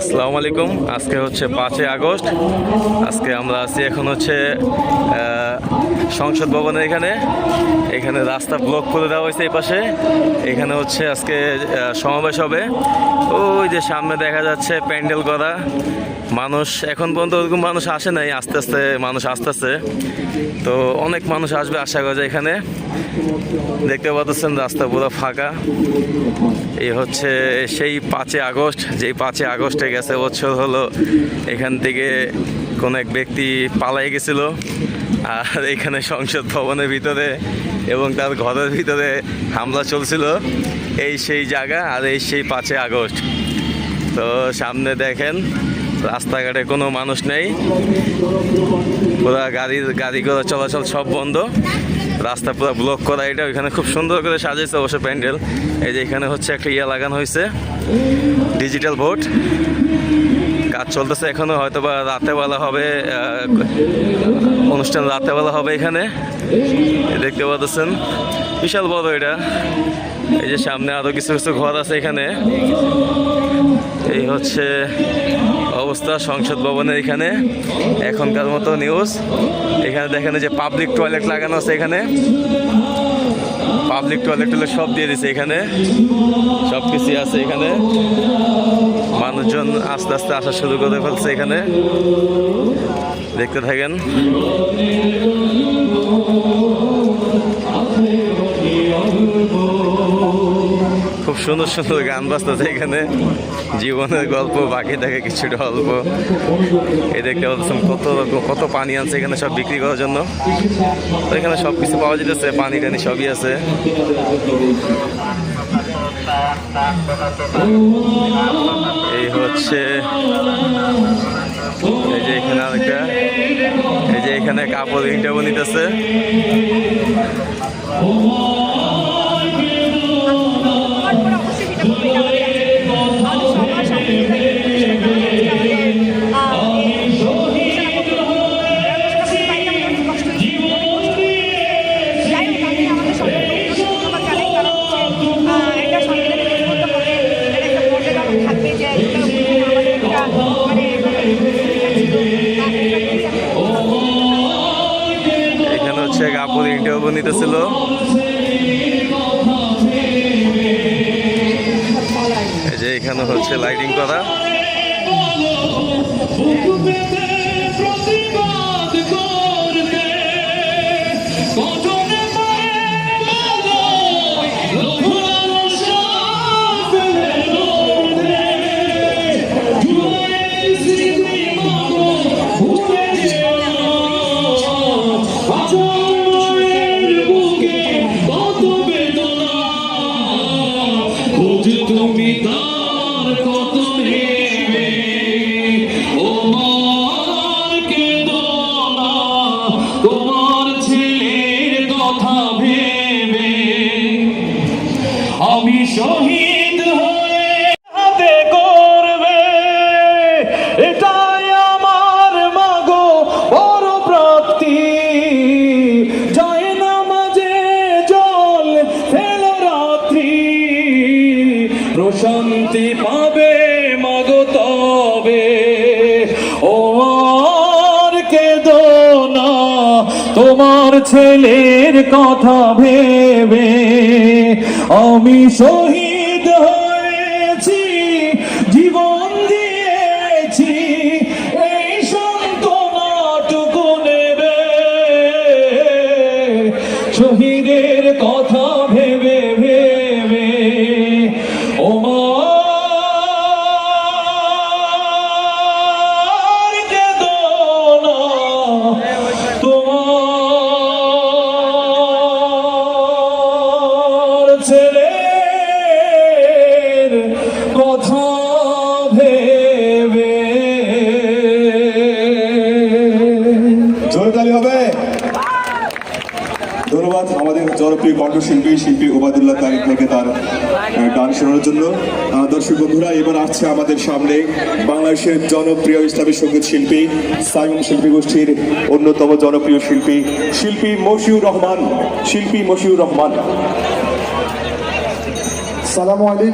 আসসালামু আলাইকুম। আজকে হচ্ছে পাঁচই আগস্ট। আজকে আমরা আছি এখন হচ্ছে সংসদ ভবনের এখানে। এখানে রাস্তা ব্লক করে দেওয়া হয়েছে এই পাশে। এখানে হচ্ছে আজকে সমাবেশ হবে। ওই যে সামনে দেখা যাচ্ছে প্যান্ডেল করা। মানুষ, এখন পর্যন্ত ওরকম মানুষ আসে নাই। আস্তে আস্তে মানুষ আসতেছে তো অনেক মানুষ আসবে আশা করা যায় এখানে। দেখতে পাচ্ছেন রাস্তা পুরো ফাঁকা। এই হচ্ছে সেই পাঁচে আগস্ট। যেই পাঁচই আগস্টে গেছে বছর হলো। এখান থেকে কোন এক ব্যক্তি পালাই গেছিল। আর এখানে সংসদ ভবনের ভিতরে এবং তার ঘরের ভিতরে হামলা চলছিল। এই সেই জায়গা আর এই সেই পাঁচই আগস্ট। তো সামনে দেখেন, রাস্তাঘাটে কোনো মানুষ নেই। পুরা গাড়ির গাড়ি ঘোড়া চলাচল সব বন্ধ। রাস্তা পুরো ব্লক করা। এটা ওইখানে খুব সুন্দর করে সাজিয়েছে অবশ্য প্যান্ডেল। এই যে এখানে হচ্ছে একটা ইয়া লাগানো হয়েছে। ডিজিটাল ভোট কাজ চলতেছে এখনও হয়তো বা রাতেবেলা হবে অনুষ্ঠান রাতেবেলা হবে এখানে। দেখতে পাচ্ছেন, বিশাল বড় এটা। এই যে সামনে আরও কিছু কিছু ঘর আছে এখানে। এই হচ্ছে অবস্থা সংসদ ভবনের এখানে, এখনকার মতো নিউজ এখানে দেখেন যে পাবলিক টয়লেট লাগানো আছে এখানে। পাবলিক টয়লেট টয়লেট সব দিয়ে দিছে এখানে। সব কিছুই আছে এখানে। মানুষজন আস্তে আস্তে আসা শুরু করে ফেলছে এখানে। দেখতে থাকেন। খুব সুন্দর সুন্দর গান বাজতেছে এখানে। জীবনের গল্প বাকি থাকে কিছুটা অল্প। এই দেখতে পাচ্ছেন কত রকম, কত পানি আনছে এখানে সব বিক্রি করার জন্য। তো এখানে সব কিছু পাওয়া যেতেছে, পানি টানি সবই আছে। এই হচ্ছে, এই যে এখানে আরেকটা, এই যে এখানে কাপড় ইন্টারভিউ নিতেছে নিতেছিল। এই যে এখানে হচ্ছে লাইটিং করা। শহীদ হয়ে হাতে করবে। এটাই আমার মাগো বড় প্রাপ্তি জয় নামাজে জল ফেল রাত্রি। প্রশান্তি পাবে মাগো তবে। তোমার ছেলের কথা ভেবে আমি শহীদ হয়েছি, জীবন দিয়েছি, এই সান্ত্বনাটুকু নেবে। শহীদের কথা ভেবে ভেবে, ও মার তোমার জনপ্রিয় কণ্ঠশিল্পী শিল্পী ওবায়দুল্লাহ তারিক থেকে তার গান শোনানোর জন্য। দর্শক বন্ধুরা, এবার আসছে আমাদের সামনে বাংলাদেশের জনপ্রিয় ইসলামী সংগীত শিল্পী, সাইমন শিল্পী গোষ্ঠীর অন্যতম জনপ্রিয় শিল্পী শিল্পী মশিউর রহমান। শিল্পী মশিউর রহমান। সালামু আলাইকুম।